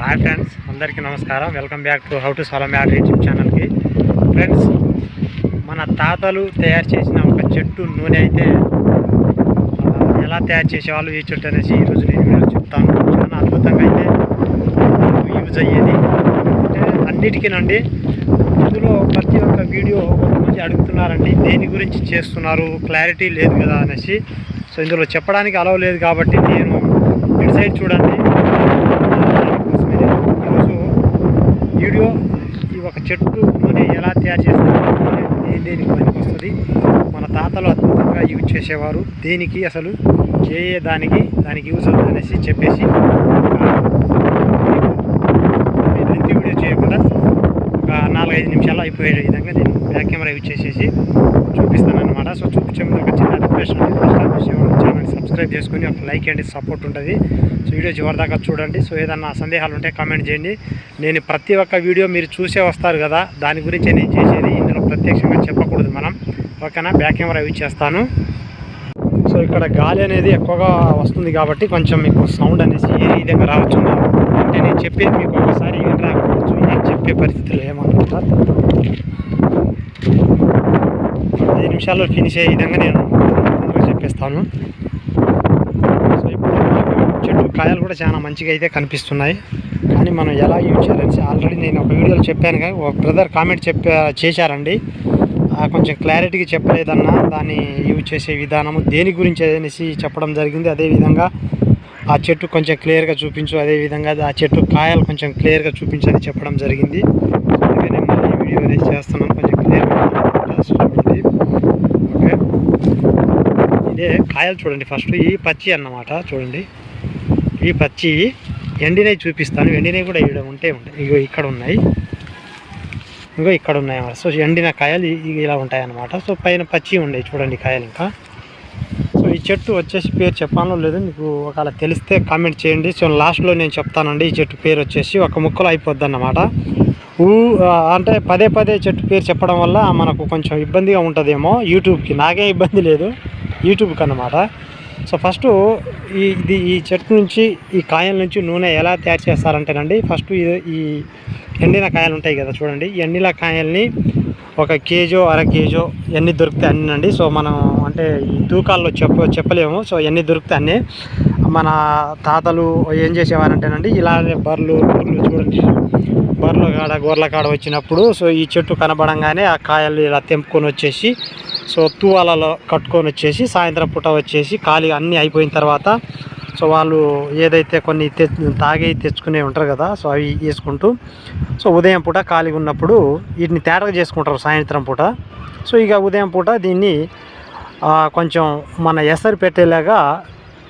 Hi friends అందరికీ నమస్కారం. Welcome back to how to సాలో mad YouTube ఛానల్కి ఫ్రెండ్స్ మన తాతలు తయారు చేసిన ఒక చెట్టు నూనె అయితే ఎలా తయారు చేసేవాళ్ళు ఈ చెట్టు అనేసి ఈరోజు నేను చెప్తాను. చాలా అద్భుతంగా అయితే యూజ్ అయ్యేది. అంటే అన్నిటికీనండి ఇందులో ప్రతి ఒక్క వీడియో కొంతమంది అడుగుతున్నారండి దేని గురించి చేస్తున్నారు? క్లారిటీ లేదు కదా అనేసి. సో ఇందులో చెప్పడానికి అలవ్ లేదు కాబట్టి నేను ఇటు సైడ్ చూడండి దానికోసమే ఈరోజు వీడియో ఈ ఒక చెట్టు నూనె ఎలా తయారు చేస్తారు దేనికి పనికి మన తాతలు అద్భుతంగా యూజ్ చేసేవారు. దేనికి అసలు ఏ ఏ దానికి దానికి యూజ్ అవుతుంది అనేసి చెప్పేసి లెంత్ వీడియో చేయకుండా ఒక నాలుగైదు నిమిషాలు అయిపోయే విధంగా నేను బ్యాక్ కెమెరా యూజ్ చేసేసి చూపిస్తాను సో చూపించే ముందు ఒక చిన్న రిక్వెస్ట్ ఛానల్ సబ్స్క్రైబ్ చేసుకొని ఒక లైక్ అండి సపోర్ట్ ఉంటుంది. సో వీడియో చివరిదాకా చూడండి. సో ఏదన్నా సందేహాలు ఉంటే కామెంట్ చేయండి. నేను ప్రతి ఒక్క వీడియో మీరు చూసే వస్తారు కదా దాని గురించి నేను చేసేది. ఇందులో ప్రత్యక్షంగా చెప్పకూడదు మనం. ఓకేనా? బ్యాక్ కెమెరా యూజ్ చేస్తాను. సో ఇక్కడ గాలి అనేది ఎక్కువగా వస్తుంది కాబట్టి కొంచెం మీకు సౌండ్ అనేసి ఏ విధంగా రావచ్చు అంటే నేను చెప్పేది మీకు ఒకసారి ఏం రాకపోవచ్చు నేను చెప్పే పరిస్థితులు ఏమనుకుంటా? పది నిమిషాల్లో ఫినిష్ అయ్యే విధంగా నేను అందరూ చెప్పేస్తాను. సో ఇప్పుడు చెట్టు కాయలు కూడా చాలా మంచిగా అయితే కనిపిస్తున్నాయి. కానీ మనం ఎలా యూజ్ చేయాలని ఆల్రెడీ నేను ఒక వీడియోలో చెప్పాను కానీ ఒక బ్రదర్ కామెంట్ చెప్పా చేశారండి. ఆ, కొంచెం క్లారిటీగా చెప్పలేదన్నా దాన్ని యూజ్ చేసే విధానము దేని గురించి అనేసి చెప్పడం జరిగింది. అదేవిధంగా ఆ చెట్టు కొంచెం క్లియర్గా చూపించు అదేవిధంగా ఆ చెట్టు కాయలు కొంచెం క్లియర్గా చూపించని చెప్పడం జరిగింది. అందుకని మళ్ళీ వీడియో అనేది చేస్తున్నాను. కొంచెం క్లియర్గా అంటే కాయలు చూడండి ఫస్ట్ ఈ పచ్చి అన్నమాట చూడండి. ఈ పచ్చి ఎండినవి చూపిస్తాను. ఎండినవి కూడా ఇవి ఉంటే ఉంటాయి ఇగో ఇక్కడ ఉన్నాయి. ఇంకో ఇక్కడ ఉన్నాయి అన్నమాట. సో ఎండిన కాయలు ఇలా ఉంటాయి అన్నమాట సో పైన పచ్చి ఉండేవి చూడండి కాయలు ఇంకా. సో ఈ చెట్టు వచ్చేసి పేరు చెప్పాలో లేదు. మీకు ఒకవేళ తెలిస్తే కామెంట్ చేయండి. సో లాస్ట్లో నేను చెప్తానండి. ఈ చెట్టు పేరు వచ్చేసి ఒక ముక్కలో అయిపోద్ది అన్నమాట ఊ అంటే పదే పదే చెట్టు పేరు చెప్పడం వల్ల మనకు కొంచెం ఇబ్బందిగా ఉంటుందేమో. యూట్యూబ్కి నాకే ఇబ్బంది లేదు. యూట్యూబ్కి అన్నమాట సో ఫస్ట్ ఈ ఇది ఈ చెట్టు నుంచి ఈ కాయల నుంచి నూనె ఎలా తయారు చేస్తారంటేనండి ఫస్ట్ ఇది ఈ ఎండిన కాయలు ఉంటాయి కదా చూడండి. ఈ ఎండిన కాయల్ని ఒక కేజో అర కేజో ఎన్ని దొరికితే అన్ని అండి సో మనం అంటే ఈ తూకాల్లో చెప్ప చెప్పలేము. సో ఎన్ని దొరికితే అన్ని మన తాతలు ఏం చేసేవారంటేనండి ఇలానే బర్రెలు గొర్రెలు చూడండి. బర్రెల కాడ గొర్రెల కాడ వచ్చినప్పుడు సో ఈ చెట్టు కనబడంగానే ఆ కాయలు ఇలా తెంపుకొని వచ్చేసి సో తూవాలలో కట్టుకొని వచ్చేసి సాయంత్రం పూట వచ్చేసి ఖాళీ అన్నీ అయిపోయిన తర్వాత సో వాళ్ళు ఏదైతే కొన్ని తె తాగి తెచ్చుకునే ఉంటారు కదా సో అవి వేసుకుంటూ సో ఉదయం పూట ఖాళీగా ఉన్నప్పుడు వీటిని తేటగా చేసుకుంటారు సాయంత్రం పూట. సో ఇక ఉదయం పూట దీన్ని కొంచెం మన ఎసరు పెట్టేలాగా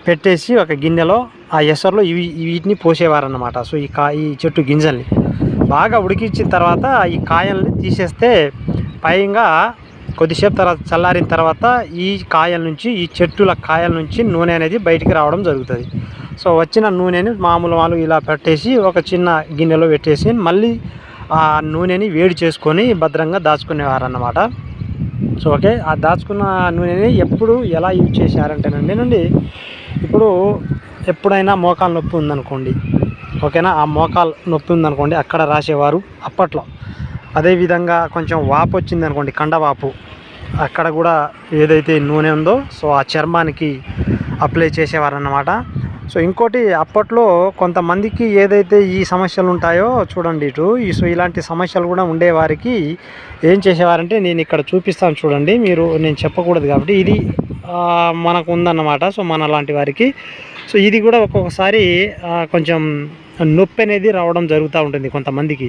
పెట్టేసి ఒక గిన్నెలో ఆ ఎసరులో ఇవి వీటిని పోసేవారన్నమాట. సో ఈ కా ఈ చెట్టు గింజల్ని. బాగా ఉడికించిన తర్వాత ఈ కాయల్ని తీసేస్తే పైగా కొద్దిసేపు తర్వాత చల్లారిన తర్వాత ఈ కాయల నుంచి ఈ చెట్టుల కాయల నుంచి నూనె అనేది బయటికి రావడం జరుగుతుంది. సో వచ్చిన నూనెని మామూలు వాళ్ళు ఇలా పెట్టేసి ఒక చిన్న గిన్నెలో పెట్టేసి మళ్ళీ ఆ నూనెని వేడి చేసుకొని భద్రంగా దాచుకునేవారన్నమాట. సో ఓకే ఆ దాచుకున్న నూనెని ఎప్పుడు ఎలా యూజ్ చేశారంటేనండి నుండి ఇప్పుడు ఎప్పుడైనా మోకాలు నొప్పి ఉందనుకోండి. ఓకేనా? ఆ మోకాలు నొప్పి ఉందనుకోండి అక్కడ రాసేవారు. అప్పట్లో అదేవిధంగా కొంచెం వాపు వచ్చింది అనుకోండి కండవాపు అక్కడ కూడా ఏదైతే నూనె ఉందో సో ఆ చర్మానికి అప్లై చేసేవారు అన్నమాట సో ఇంకోటి అప్పట్లో కొంతమందికి ఏదైతే ఈ సమస్యలు ఉంటాయో చూడండి ఇటు. ఈ సో ఇలాంటి సమస్యలు కూడా ఉండేవారికి ఏం చేసేవారంటే నేను ఇక్కడ చూపిస్తాను చూడండి మీరు నేను చెప్పకూడదు కాబట్టి ఇది మనకు ఉందన్నమాట. సో మన లాంటి వారికి. సో ఇది కూడా ఒక్కొక్కసారి కొంచెం నొప్పి అనేది రావడం జరుగుతూ ఉంటుంది కొంతమందికి.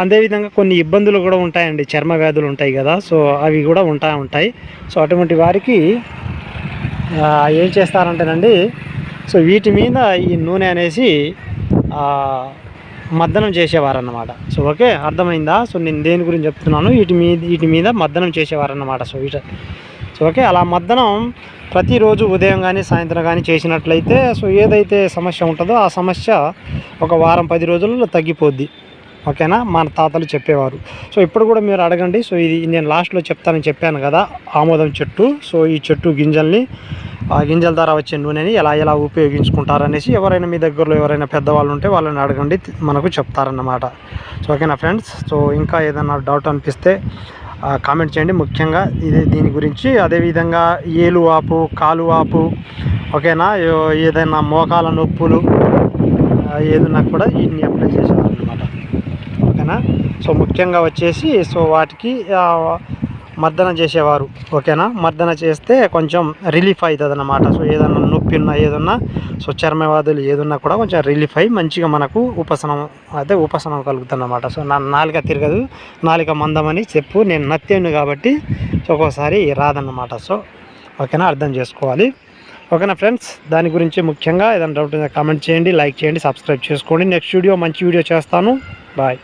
అదేవిధంగా కొన్ని ఇబ్బందులు కూడా ఉంటాయండి. చర్మ వ్యాధులు ఉంటాయి కదా సో అవి కూడా ఉంటా ఉంటాయి. సో అటువంటి వారికి ఏం చేస్తారంటేనండి సో వీటి మీద ఈ నూనె అనేసి మద్దనం చేసేవారన్నమాట. సో ఓకే అర్థమైందా? సో నేను దేని గురించి చెప్తున్నాను? వీటి మీద వీటి మీద మద్దనం చేసేవారన్నమాట. సో వీట సో ఓకే అలా మద్దనం ప్రతిరోజు ఉదయం కానీ సాయంత్రం కానీ చేసినట్లయితే సో ఏదైతే సమస్య ఉంటుందో ఆ సమస్య ఒక వారం పది రోజుల్లో తగ్గిపోద్ది. ఓకేనా? మన తాతలు చెప్పేవారు. సో ఇప్పుడు కూడా మీరు అడగండి. సో ఇది నేను లాస్ట్లో చెప్తానని చెప్పాను కదా ఆమోదం చెట్టు. సో ఈ చెట్టు గింజల్ని ఆ గింజల ద్వారా వచ్చే నూనెని ఎలా ఎలా ఉపయోగించుకుంటారనేసి ఎవరైనా మీ దగ్గరలో ఎవరైనా పెద్దవాళ్ళు ఉంటే వాళ్ళని అడగండి మనకు చెప్తారన్నమాట. సో ఓకేనా ఫ్రెండ్స్? సో ఇంకా ఏదైనా డౌట్ అనిపిస్తే కామెంట్ చేయండి. ముఖ్యంగా ఇది దీని గురించి అదేవిధంగా ఏలు వాపు కాలు వాపు ఓకేనా? ఏదైనా మోకాల నొప్పులు ఏదైనా ఏదన్నా కూడా వీటిని అప్లై చేసేవారు అనమాట ఓకేనా? సో ముఖ్యంగా వచ్చేసి సో వాటికి మర్దన చేసేవారు ఓకేనా? మర్దన చేస్తే కొంచెం రిలీఫ్ అవుతుంది అన్నమాట సో ఏదన్నా నొప్పి ఉన్నా ఏదన్నా సో చర్మవ్యాధులు ఏదున్నా కూడా కొంచెం రిలీఫ్ అయ్యి మంచిగా మనకు ఉపశమనం అయితే ఉపశమనం కలుగుతుంది అన్నమాట సో నా నాలుక తిరగదు నాలుక మందమని చెప్పు నేను నత్తాను కాబట్టి సో ఒక్కోసారి రాదన్నమాట. సో ఓకేనా? అర్థం చేసుకోవాలి. ఓకేనా ఫ్రెండ్స్? దాని గురించి ముఖ్యంగా ఏదైనా డౌట్ కామెంట్ చేయండి లైక్ చేయండి సబ్స్క్రైబ్ చేసుకోండి. నెక్స్ట్ వీడియో మంచి వీడియో చేస్తాను. బాయ్